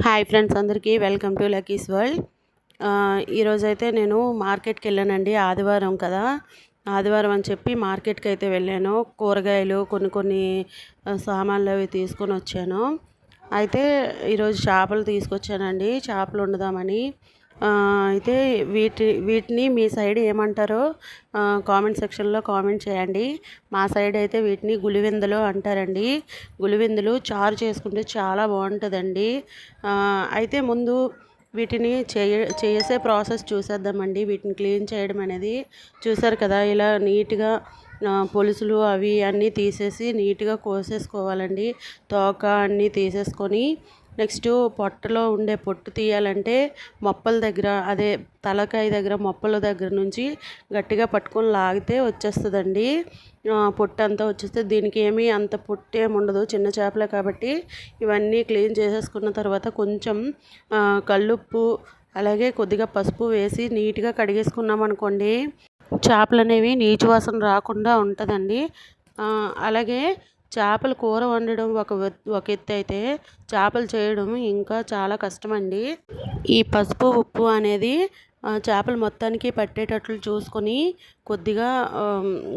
Hi friends అందరికీ welcome to Lucky's world. ఈరోజైతే నేను మార్కెట్కి వెళ్ళానండి ఆదివారం కదా. ఆదివారం అని చెప్పి మార్కెట్కి అయితే వెళ్ళాను కూరగాయలు కొన్ని కొన్ని సామాన్లు అవి తీసుకొని వచ్చాను. అయితే ఈరోజు చేపలు తీసుకొచ్చానండి చేపలు వండుదామని. అయితే వీటి వీటిని మీ సైడ్ ఏమంటారో కామెంట్ సెక్షన్లో కామెంట్ చేయండి. మా సైడ్ అయితే వీటిని గులివెందులు అంటారండి. గులివెందులు చారు చేసుకుంటే చాలా బాగుంటుందండి. అయితే ముందు వీటిని చేయ చేసే ప్రాసెస్ చూసేద్దామండి. వీటిని క్లీన్ చేయడం అనేది చూసారు కదా ఇలా నీట్గా పొలుసులు అవి అన్నీ తీసేసి నీట్గా కోసేసుకోవాలండి. తోక అన్నీ తీసేసుకొని నెక్స్ట్ పొట్టలో ఉండే పొట్టు తీయాలంటే మొప్పల దగ్గర అదే తలకాయ దగ్గర మొప్పల దగ్గర నుంచి గట్టిగా పట్టుకొని లాగితే వచ్చేస్తుందండి. పొట్టు అంతా వచ్చేస్తే దీనికి ఏమీ అంత పొట్టు ఏమి ఉండదు చిన్న చేపలే కాబట్టి. ఇవన్నీ క్లీన్ చేసేసుకున్న తర్వాత కొంచెం కల్లుప్పు అలాగే కొద్దిగా పసుపు వేసి నీట్గా కడిగేసుకున్నాం అనుకోండి చేపలు అనేవి నీచు వాసన రాకుండా ఉంటుందండి. అలాగే చేపల కూర వండడం ఒక ఒక ఎత్తు అయితే చేపలు చేయడం ఇంకా చాలా కష్టమండి. ఈ పసుపు ఉప్పు అనేది చేపలు మొత్తానికి పట్టేటట్లు చూసుకొని కొద్దిగా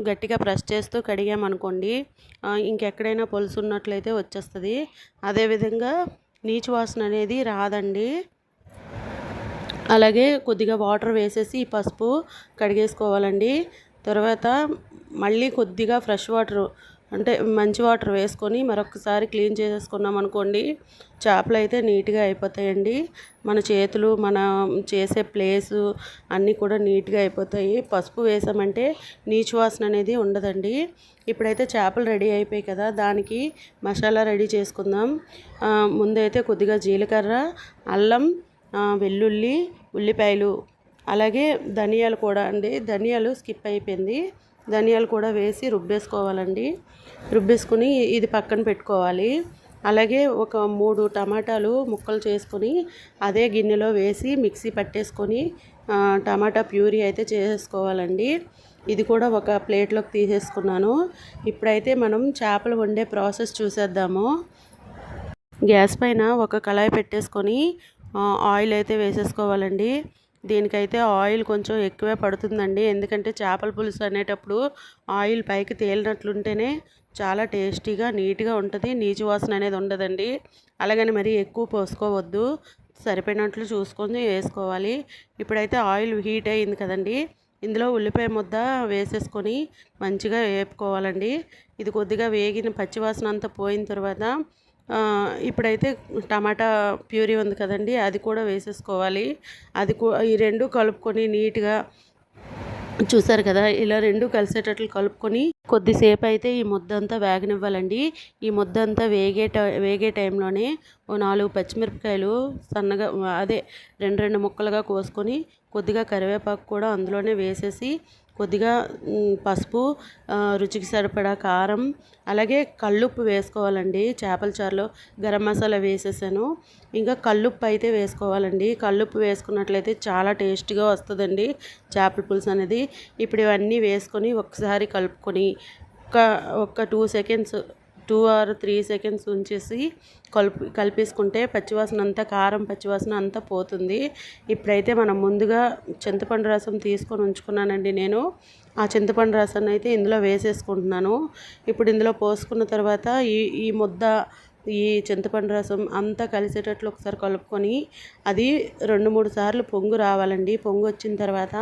గట్టిగా ప్రెస్ చేస్తూ కడిగామనుకోండి ఇంకెక్కడైనా పొలుసు ఉన్నట్లయితే వచ్చేస్తుంది అదేవిధంగా నీచు వాసన అనేది రాదండి. అలాగే కొద్దిగా వాటర్ వేసేసి ఈ పసుపు కడిగేసుకోవాలండి. తర్వాత మళ్ళీ కొద్దిగా ఫ్రెష్ వాటర్ అంటే మంచి వాటర్ వేసుకొని మరొకసారి క్లీన్ చేసేసుకున్నాం అనుకోండి చేపలు అయితే నీట్గా అయిపోతాయండి. మన చేతులు మన చేసే ప్లేసు అన్నీ కూడా నీట్గా అయిపోతాయి. పసుపు వేసామంటే నీచు వాసన అనేది ఉండదండి. ఇప్పుడైతే చేపలు రెడీ అయిపోయాయి కదా దానికి మసాలా రెడీ చేసుకుందాం. ముందైతే కొద్దిగా జీలకర్ర అల్లం వెల్లుల్లి ఉల్లిపాయలు అలాగే ధనియాలు కూడా అండి. ధనియాలు స్కిప్ అయిపోయింది. ధనియాలు కూడా వేసి రుబ్బేసుకోవాలండి. రుబ్బేసుకుని ఇది పక్కన పెట్టుకోవాలి. అలాగే ఒక మూడు టమాటాలు ముక్కలు చేసుకొని అదే గిన్నెలో వేసి మిక్సీ పట్టేసుకొని టమాటా ప్యూరీ అయితే చేసేసుకోవాలండి ఇది కూడా ఒక ప్లేట్లోకి తీసేసుకున్నాను. ఇప్పుడైతే మనం చేపలు వండే ప్రాసెస్ చూసేద్దాము. గ్యాస్ పైన ఒక కళాయి పెట్టేసుకొని ఆయిల్ అయితే వేసేసుకోవాలండి. దీనికైతే ఆయిల్ కొంచెం ఎక్కువే పడుతుందండి. ఎందుకంటే చేపల పులుసు అనేటప్పుడు ఆయిల్ పైకి తేలినట్లుంటేనే చాలా టేస్టీగా నీట్గా ఉంటుంది. నీచు వాసన అనేది ఉండదండి. అలాగని మరి ఎక్కువ పోసుకోవద్దు. సరిపోయినట్లు చూసుకొని వేసుకోవాలి. ఇప్పుడైతే ఆయిల్ హీట్ అయింది కదండి. ఇందులో ఉల్లిపాయ ముద్ద వేసేసుకొని మంచిగా వేపుకోవాలండి. ఇది కొద్దిగా వేగిన పచ్చివాసన అంతా పోయిన తర్వాత ఇప్పుడైతే టమాటా ప్యూరీ ఉంది కదండి అది కూడా వేసేసుకోవాలి. అది ఈ రెండు కలుపుకొని నీట్గా చూసారు కదా ఇలా రెండు కలిసేటట్లు కలుపుకొని కొద్దిసేపు అయితే ఈ ముద్ద అంతా వేగనివ్వాలండి. ఈ ముద్ద అంతా వేగే వేగే టైంలోనే ఓ నాలుగు పచ్చిమిరపకాయలు సన్నగా అదే రెండు రెండు ముక్కలుగా కోసుకొని కొద్దిగా కరివేపాకు కూడా అందులోనే వేసేసి కొద్దిగా పసుపు రుచికి సరిపడా కారం అలాగే కళ్ళుప్పు వేసుకోవాలండి. చేపల చారులో గరం మసాలా వేసేసాను. ఇంకా కళ్ళుప్పు అయితే వేసుకోవాలండి. కళ్ళుప్పు వేసుకున్నట్లయితే చాలా టేస్ట్గా వస్తుందండి చేపల పులుసు అనేది. ఇప్పుడు ఇవన్నీ వేసుకొని ఒకసారి కలుపుకొని ఒక ఒక two seconds two or three seconds ఉంచేసి కలుపు కలిపేసుకుంటే పచ్చివాసన అంతా కారం పచ్చివాసన అంతా పోతుంది. ఇప్పుడైతే మనం ముందుగా చింతపండు రసం తీసుకొని ఉంచుకున్నానండి నేను. ఆ చింతపండు రసాన్ని అయితే ఇందులో వేసేసుకుంటున్నాను. ఇప్పుడు ఇందులో పోసుకున్న తర్వాత ఈ ఈ ముద్ద ఈ చింతపండు రసం అంతా కలిసేటట్లు ఒకసారి కలుపుకొని అది రెండు మూడు సార్లు పొంగు రావాలండి. పొంగు వచ్చిన తర్వాత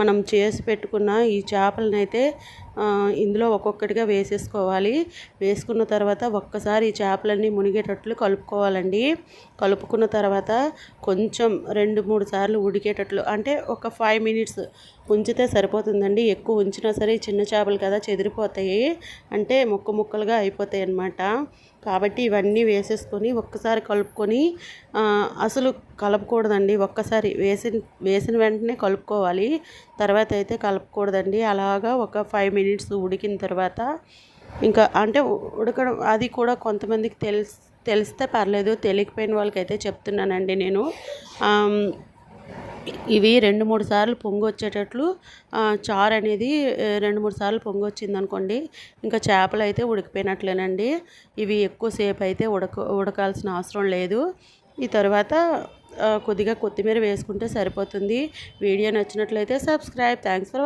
మనం చేసి పెట్టుకున్న ఈ చేపలనైతే అయితే ఇందులో ఒక్కొక్కటిగా వేసేసుకోవాలి. వేసుకున్న తర్వాత ఒక్కసారి ఈ చేపలన్నీ మునిగేటట్లు కలుపుకోవాలండి. కలుపుకున్న తర్వాత కొంచెం రెండు మూడు సార్లు ఉడికేటట్లు అంటే ఒక ఫైవ్ మినిట్స్ ఉంచితే సరిపోతుందండి. ఎక్కువ ఉంచినా సరే చిన్న చేపలు కదా చెదిరిపోతాయి. అంటే ముక్క ముక్కలుగా అయిపోతాయి అన్నమాట. కాబట్టి ఇవన్నీ వేసేసుకొని ఒక్కసారి కలుపుకొని అసలు కలపకూడదండి. ఒక్కసారి వేసిన వేసిన వెంటనే కలుపుకోవాలి. తర్వాత అయితే కలపకూడదండి. అలాగా ఒక ఫైవ్ మినిట్స్ ఉడికిన తర్వాత ఇంకా అంటే ఉడకడం అది కూడా కొంతమందికి తెలిసి తెలిస్తే పర్లేదు. తెలియకపోయిన వాళ్ళకైతే చెప్తున్నానండి నేను. ఇవి రెండు మూడు సార్లు పొంగు వచ్చేటట్లు చారు అనేది రెండు మూడు సార్లు పొంగు వచ్చింది అనుకోండి ఇంకా చేపలు అయితే ఉడికిపోయినట్లేనండి. ఇవి ఎక్కువసేపు అయితే ఉడక ఉడకాల్సిన అవసరం లేదు. ఈ తర్వాత కొద్దిగా కొత్తిమీర వేసుకుంటే సరిపోతుంది. వీడియో నచ్చినట్లయితే సబ్స్క్రైబ్. Thanks for